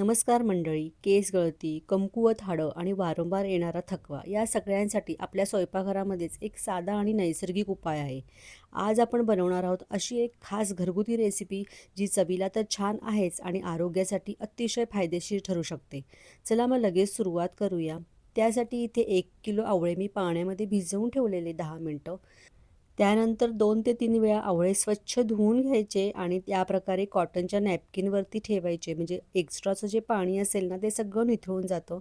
नमस्कार मंडळी केस गळती कमकुवत हाडं आणि वारंवार येणारा थकवा या सगळ्यांसाठी आपल्या स्वयंपाकघरामध्येच एक साधा आणि नैसर्गिक उपाय आहे. आज आपण बनवणार आहोत अशी एक खास घरगुती रेसिपी जी चवीला तर छान आहेच आणि आरोग्यासाठी अतिशय फायदेशीर ठरू शकते. चला मग लगेच सुरुवात करूया. त्यासाठी इथे एक किलो आवळे मी पाण्यामध्ये भिजवून ठेवलेले दहा मिनटं. त्यानंतर दोन ते तीन वेळा आवळे स्वच्छ धुवून घ्यायचे आणि त्या प्रकारे कॉटनच्या नॅपकिनवरती ठेवायचे. म्हणजे एक्स्ट्राचं जे पाणी असेल ना ते सगळं निथळून जातं.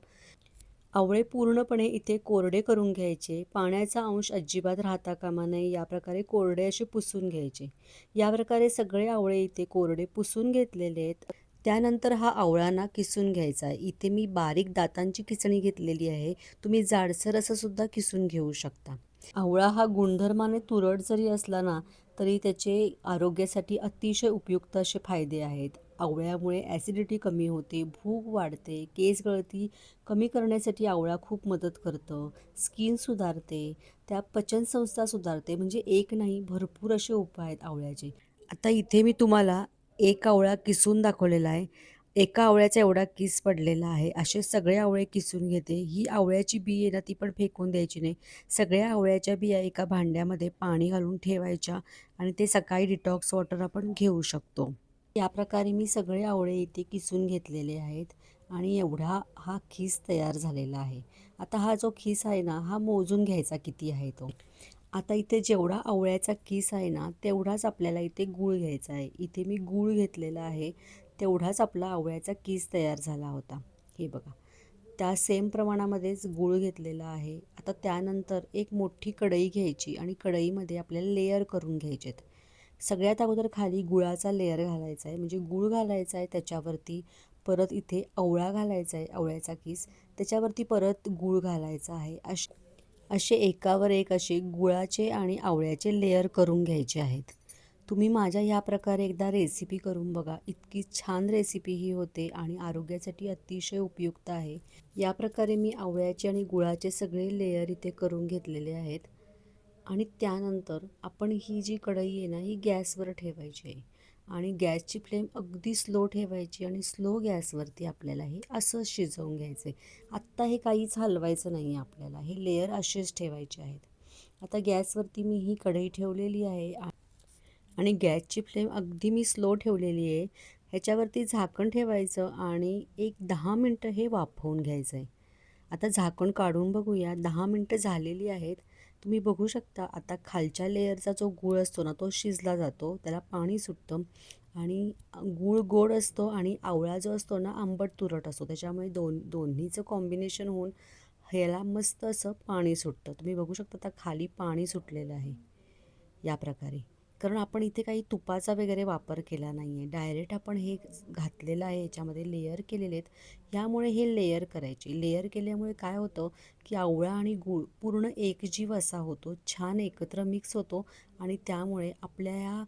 आवळे पूर्णपणे इथे कोरडे करून घ्यायचे. पाण्याचा अंश अजिबात राहता कामा नये या प्रकारे कोरडे असे पुसून घ्यायचे. या प्रकारे सगळे आवळे इथे कोरडे पुसून घेतलेले आहेत. त्यानंतर हा आवळाना किसून घ्यायचा. आहे इथे मी बारीक दातांची किसणी घेतलेली आहे. तुम्ही जाडसर असंसुद्धा किसून घेऊ शकता. आवळा हा गुणधर्माने तुरट जरी असला ना तरी त्याचे आरोग्यासाठी अतिशय उपयुक्त असे फायदे आहेत. आवळ्यामुळे ॲसिडिटी कमी होते भूक वाढते केस गळती कमी करण्यासाठी आवळा खूप मदत करतं स्किन सुधारते त्या पचनसंस्था सुधारते म्हणजे एक नाही भरपूर असे उपाय आहेत आवळ्याचे. आता इथे मी तुम्हाला एक आवळा किसून दाखवलेला आहे. एका आवळ्याचा एवढा किस पडलेला आहे. असे सगळे आवळे किसून घेते. ही आवळ्याची बी आहे ना ती पण फेकून द्यायची नाही. सगळ्या आवळ्याच्या बिया एका भांड्यामध्ये पाणी घालून ठेवायच्या आणि ते सकाळी डिटॉक्स वॉटर आपण घेऊ शकतो. या प्रकारे मी सगळे आवळे इथे किसून घेतलेले आहेत आणि एवढा हा खीस तयार झालेला आहे. आता हा जो खीस आहे ना हा मोजून घ्यायचा किती आहे तो. आता इथे जेवढा आवळ्याचा किस आहे ना तेवढाच आपल्याला इथे गूळ घ्यायचा आहे. इथे मी गूळ घेतलेला आहे. तेवढाच आपला आवळ्याचा कीस तयार झाला होता. हे बघा. त्या सेम प्रमाणामध्येच गूळ घेतलेला आहे. आता त्यानंतर एक मोठी कढई घ्यायची आणि कढईमध्ये आपल्याला लेअर करून घ्यायचे आहेत सगळ्यात अगोदर खाली गुळाचा लेअर घालायचा आहे म्हणजे गूळ घालायचा आहे त्याच्यावरती परत इथे आवळा घालायचा आहे आवळ्याचा किस. त्याच्यावरती परत गूळ घालायचा आहे. असे असे एकावर एक असे गुळाचे आणि आवळ्याचे लेअर करून घ्यायचे आहेत. तुम्ही माझ्या ह्या प्रकारे एकदा रेसिपी करून बघा. इतकी छान रेसिपी ही होते आणि आरोग्यासाठी अतिशय उपयुक्त आहे. या प्रकारे मी आवळ्याचे आणि गुळाचे सगळे लेयर इथे करून घेतलेले आहेत. आणि त्यानंतर आपण ही जी कढई आहे ना ही गॅसवर ठेवायची आहे. आणि गॅसची फ्लेम अगदी स्लो ठेवायची आणि स्लो गॅसवरती आपल्याला हे असं शिजवून घ्यायचं आहे आत्ता हे काहीच हलवायचं नाही आहे आपल्याला. हे लेयर असेच ठेवायचे आहेत. आता गॅसवरती मी ही कढई ठेवलेली आहे. आणि गॅसची फ्लेम अगदी मी स्लो ठेवलेली आहे. ह्याच्यावरती झाकण ठेवायचं आणि एक दहा मिनटं हे वाफवून घ्यायचं आहे आता झाकण काढून बघूया. दहा मिनटं झालेली आहेत. तुम्ही बघू शकता आता खालच्या लेअरचा जो गूळ असतो ना तो शिजला जातो. त्याला पाणी सुटतं आणि गूळ गोड असतो आणि आवळा जो असतो ना आंबट तुरट असतो. त्याच्यामुळे दोन दोन्हीचं कॉम्बिनेशन होऊन ह्याला मस्त असं पाणी सुटतं. तुम्ही बघू शकता आता खाली पाणी सुटलेलं आहे. या प्रकारे. कारण आपण इथे काही तुपाचा वगैरे वापर केला नाही आहे डायरेक्ट आपण हे घातलेलं आहे याच्यामध्ये लेयर केलेले आहेत. ह्यामुळे हे लेयर करायचे. लेयर केल्यामुळे काय होतं की आवळा आणि गूळ पूर्ण एकजीव असा होतो छान एकत्र मिक्स होतो आणि त्यामुळे आपल्या या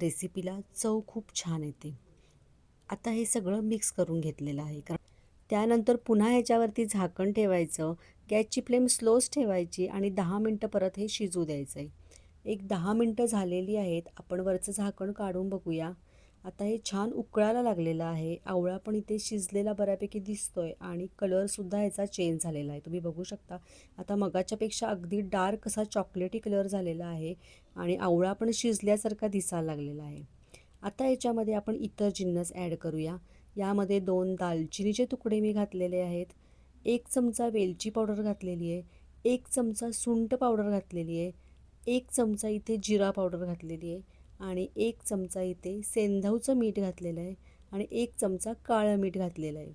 रेसिपीला चव खूप छान येते. आता हे सगळं मिक्स करून घेतलेलं आहे. कारण त्यानंतर पुन्हा ह्याच्यावरती झाकण ठेवायचं गॅसची फ्लेम स्लोच ठेवायची आणि दहा मिनटं परत हे शिजू द्यायचं आहे एक दहा मिनटं झालेली आहेत. आपण वरचं झाकण काढून बघूया. आता हे छान उकळायला लागलेलं आहे. आवळा पण इथे शिजलेला बऱ्यापैकी दिसतो आहे आणि कलरसुद्धा ह्याचा चेंज झालेला आहे. तुम्ही बघू शकता. आता मगाच्यापेक्षा अगदी डार्क असा चॉकलेटी कलर झालेला आहे आणि आवळा पण शिजल्यासारखा दिसायला लागलेला आहे. आता याच्यामध्ये आपण इतर जिन्नस ॲड करूया. यामध्ये दोन दालचिनीचे तुकडे मी घातलेले आहेत. एक चमचा वेलची पावडर घातलेली आहे. एक चमचा सुंट पावडर घातलेली आहे. एक चमचा इथे जिरा पावडर घातलेली आहे आणि एक चमचा इथे सेंधावचं मीठ घातलेलं आहे आणि एक चमचा काळं मीठ घातलेलं आहे.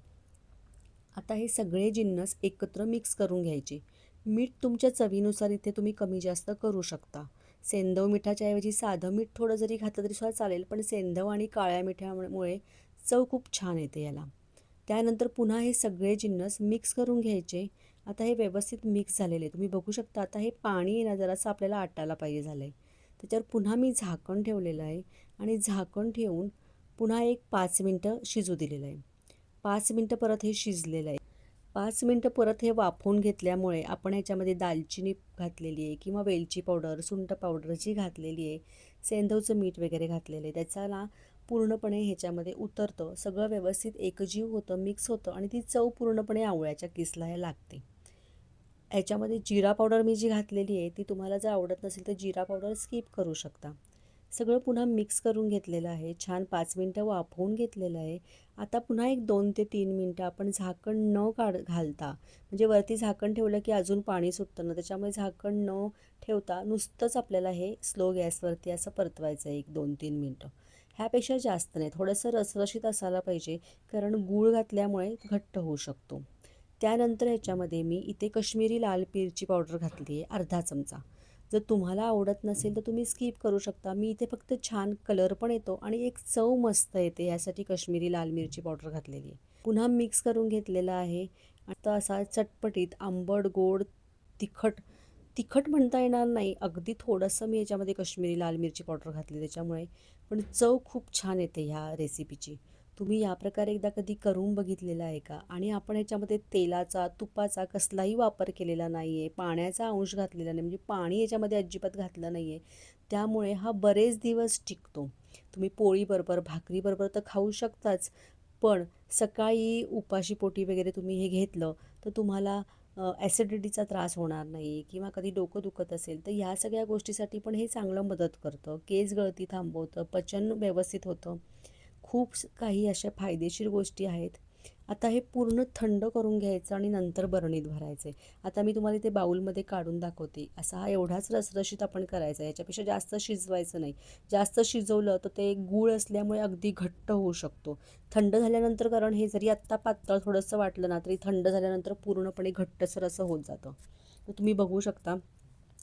आता हे सगळे जिन्नस एकत्र मिक्स करून घ्यायचे. मीठ तुमच्या चवीनुसार इथे तुम्ही कमी जास्त करू शकता. सेंधव मिठाच्या ऐवजी साधं मीठ थोडं जरी घातलं तरी सुद्धा चालेल पण सेंधव आणि काळ्या मिठामुळे चव खूप छान येते याला. त्यानंतर पुन्हा हे सगळे जिन्नस मिक्स करून घ्यायचे आता हे व्यवस्थित मिक्स झालेले तुम्ही बघू शकता आता हे पाणी ना जरासं आपल्याला आटायला पाहिजे झालं आहे त्याच्यावर पुन्हा मी झाकण ठेवलेलं आहे आणि झाकण ठेवून पुन्हा एक पाच मिनटं शिजू दिलेलं आहे. पाच मिनटं परत हे शिजलेलं आहे. पाच मिनटं परत हे वाफवून घेतल्यामुळे आपण ह्याच्यामध्ये दालचिनी घातलेली आहे किंवा वेलची पावडर सुंठ पावडर जी घातलेली आहे सेंधवचं मीठ वगैरे घातलेलं आहे त्याचा ना पूर्णपणे ह्याच्यामध्ये उतरतं. सगळं व्यवस्थित एकजीव होतं मिक्स होतं आणि ती चव पूर्णपणे आवळ्याच्या किसला लागते. ह्याच्यामध्ये जिरा पावडर मी जी घातलेली आहे ती तुम्हाला जर आवडत नसेल तर जिरा पावडर स्किप करू शकता. सगळं पुन्हा मिक्स करून घेतलेलं आहे. छान पाच मिनटं वाफवून घेतलेलं आहे. आता पुन्हा एक दोन ते तीन मिनटं आपण झाकण न काढ घालता म्हणजे वरती झाकण ठेवलं की अजून पाणी सुटतं ना त्याच्यामुळे झाकण न ठेवता नुसतंच आपल्याला हे स्लो गॅसवरती असं परतवायचं आहे एक दोन तीन मिनटं. ह्यापेक्षा जास्त नाही. थोडंसं रसरशीत असायला पाहिजे कारण गूळ घातल्यामुळे घट्ट होऊ शकतो. त्यानंतर ह्याच्यामध्ये मी इथे कश्मीरी लाल मिरची पावडर घातली आहे अर्धा चमचा. जर तुम्हाला आवडत नसेल तर तुम्ही स्किप करू शकता. मी इथे फक्त छान कलर पण येतो आणि एक चव मस्त येते यासाठी कश्मीरी लाल मिरची पावडर घातलेली आहे. पुन्हा मिक्स करून घेतलेला आहे. आता असा चटपटीत आंबट गोड तिखट तिखट म्हणता येणार नाही. अगदी थोडंसं मी याच्यामध्ये कश्मीरी लाल मिरची पावडर घातली त्याच्यामुळे. पण चव खूप छान येते ह्या रेसिपीची तुम्ही या प्रकारे एकदा कधी करून बघितलेला आहे का? आणि आपण याच्यामध्ये तेलाचा तुपाचा कसलाही वापर केलेला नाही आहे पाण्याचा अंश घातलेला नाही म्हणजे पाणी याच्यामध्ये अजिबात घातलं नाही आहे त्यामुळे हा बरेच दिवस टिकतो. तुम्ही पोळीबरोबर भाकरीबरोबर तर खाऊ शकताच पण सकाळी उपाशी पोटी वगैरे तुम्ही हे घेतलं तर तुम्हाला ॲसिडिटीचा त्रास होणार नाही किंवा कधी डोकं दुखत असेल तर ह्या सगळ्या गोष्टीसाठी पण हे चांगलं मदत करतं. केस गळती थांबवतं पचन व्यवस्थित होतं. खूप काही अशा फायदेशीर गोष्टी आहेत. आता हे पूर्ण थंड करून घ्यायचं आणि नंतर बरणीत भरायचं आहे आता मी तुम्हाला ते बाऊलमध्ये काढून दाखवते. असा हा एवढाच रसरशीत आपण करायचा याच्यापेक्षा जास्त शिजवायचं नाही. जास्त शिजवलं तर ते गूळ असल्यामुळे अगदी घट्ट होऊ शकतो. थंड झाल्यानंतर कारण हे जरी आत्ता पातळ थोडंसं वाटलं ना तरी थंड झाल्यानंतर पूर्णपणे घट्टसर असं होत जातं. तर तुम्ही बघू शकता.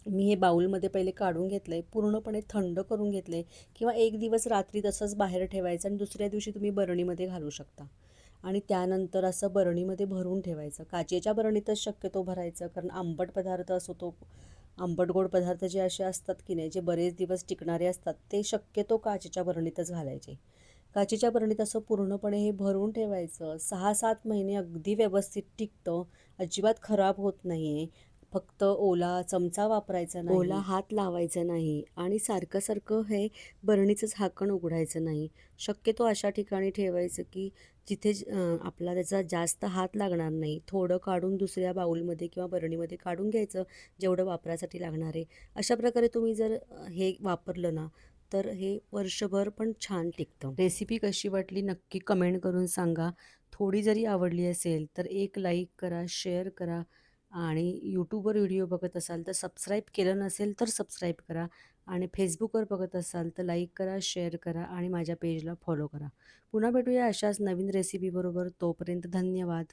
मी हे बाऊलमध्ये पहिले काढून घेतलं आहे पूर्णपणे थंड करून घेतलं आहे किंवा एक दिवस रात्री तसंच बाहेर ठेवायचं आणि दुसऱ्या दिवशी तुम्ही बरणीमध्ये घालू शकता. आणि त्यानंतर असं बरणीमध्ये भरून ठेवायचं. काचेच्या बरणीतच शक्यतो भरायचं कारण आंबट पदार्थ असो तो आंबट गोड पदार्थ जे असे असतात की नाही जे बरेच दिवस टिकणारे असतात ते शक्यतो काचेच्या बरणीतच घालायचे. काचेच्या बरणीत असं पूर्णपणे हे भरून ठेवायचं. सहा सात महिने अगदी व्यवस्थित टिकतं. अजिबात खराब होत नाही आहे फक्त ओला चमचा वापरायचा नाही. ओला हात लावायचा नाही आणि सारखं सारखं हे बरणीचं झाकण उघडायचं नाही. शक्यतो अशा ठिकाणी ठेवायचं की जिथे आपला त्याचा जास्त हात लागणार नाही. थोडं काढून दुसऱ्या बाऊलमध्ये किंवा बरणीमध्ये काढून घ्यायचं जेवढं वापरासाठी लागणार आहे. अशा प्रकारे तुम्ही जर हे वापरलं ना तर हे वर्षभर पण छान टिकतं. रेसिपी कशी वाटली नक्की कमेंट करून सांगा. थोडी जरी आवडली असेल तर एक लाईक करा शेअर करा. आणि यूट्यूबवर व्हिडिओ बघत असाल तर सबस्क्राईब केलं नसेल तर सबस्क्राईब करा आणि फेसबुकवर बघत असाल तर लाईक करा शेअर करा आणि माझ्या पेजला फॉलो करा. पुन्हा भेटूया अशाच नवीन रेसिपीबरोबर तोपर्यंत धन्यवाद.